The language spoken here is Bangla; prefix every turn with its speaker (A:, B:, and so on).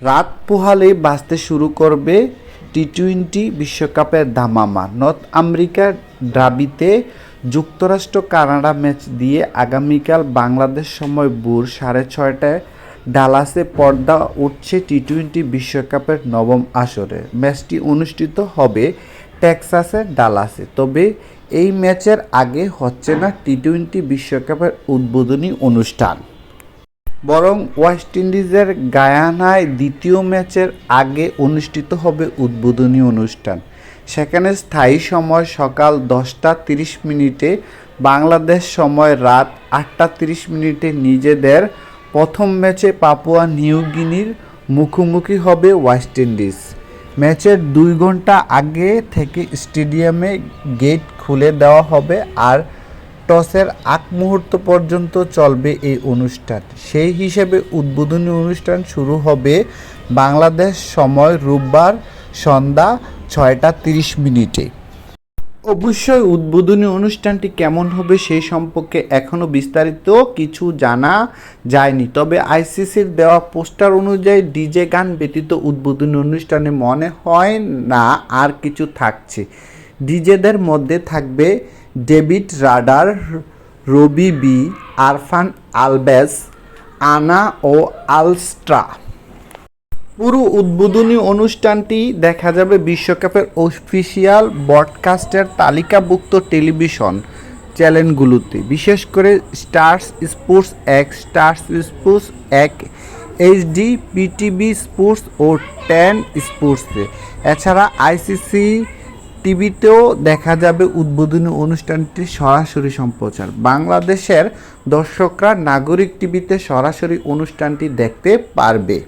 A: রাত পোহালেই বাঁচতে শুরু করবে টি টোয়েন্টি বিশ্বকাপের ধামামা। নর্থ আমেরিকার ড্রাবিতে যুক্তরাষ্ট্র কানাডা ম্যাচ দিয়ে আগামীকাল বাংলাদেশ সময় ভোর সাড়ে ছয়টায় ডালাসে পর্দা উঠছে টি টোয়েন্টি বিশ্বকাপের নবম আসরে। ম্যাচটি অনুষ্ঠিত হবে টেক্সাসের ডালাসে। তবে এই ম্যাচের আগে হচ্ছে না টি টোয়েন্টি বিশ্বকাপের উদ্বোধনী অনুষ্ঠান। বরং ওয়েস্ট ইন্ডিজের গায়ানায় দ্বিতীয় ম্যাচের আগে অনুষ্ঠিত হবে উদ্বোধনী অনুষ্ঠান। সেখানে স্থায়ী সময় সকাল দশটা তিরিশ মিনিটে, বাংলাদেশ সময় রাত আটটা তিরিশ মিনিটে নিজেদের প্রথম ম্যাচে পাপুয়া নিউ গিনির মুখোমুখি হবে ওয়েস্ট ইন্ডিজ। ম্যাচের দুই ঘণ্টা আগে থেকে স্টেডিয়ামে গেট খুলে দেওয়া হবে আর টসের আগ মুহূর্ত পর্যন্ত চলবে এই অনুষ্ঠান। সেই হিসেবে উদ্বোধনী অনুষ্ঠান শুরু হবে বাংলাদেশ সময় রোববার সন্ধ্যা ছয়টা তিরিশ মিনিটে। অবশ্যই উদ্বোধনী অনুষ্ঠানটি কেমন হবে সেই সম্পর্কে এখনও বিস্তারিত কিছু জানা যায়নি। তবে আইসিসির দেওয়া পোস্টার অনুযায়ী ডিজে গান ব্যতীত উদ্বোধনী অনুষ্ঠানে মনে হয় না আর কিছু থাকছে। ডিজেদের মধ্যে থাকবে ডেভিড রাডার, রবি বি, আরফান আলবেস আনা ও আলস্ট্রা। পুরো উদ্বোধনী অনুষ্ঠানটি দেখা যাবে বিশ্বকাপের অফিসিয়াল ব্রডকাস্টের তালিকাভুক্ত টেলিভিশন চ্যানেলগুলোতে। বিশেষ করে Stars Sports one, Stars Sports one, HD, PTV Sports ও টেন স্পোর্টসে। এছাড়া আইসিসি টিভিতেও দেখা যাবে উদ্বোধনী অনুষ্ঠানটি সরাসরি সম্প্রচার। বাংলাদেশের দর্শকরা নাগরিক টিভিতে সরাসরি অনুষ্ঠানটি দেখতে পারবে।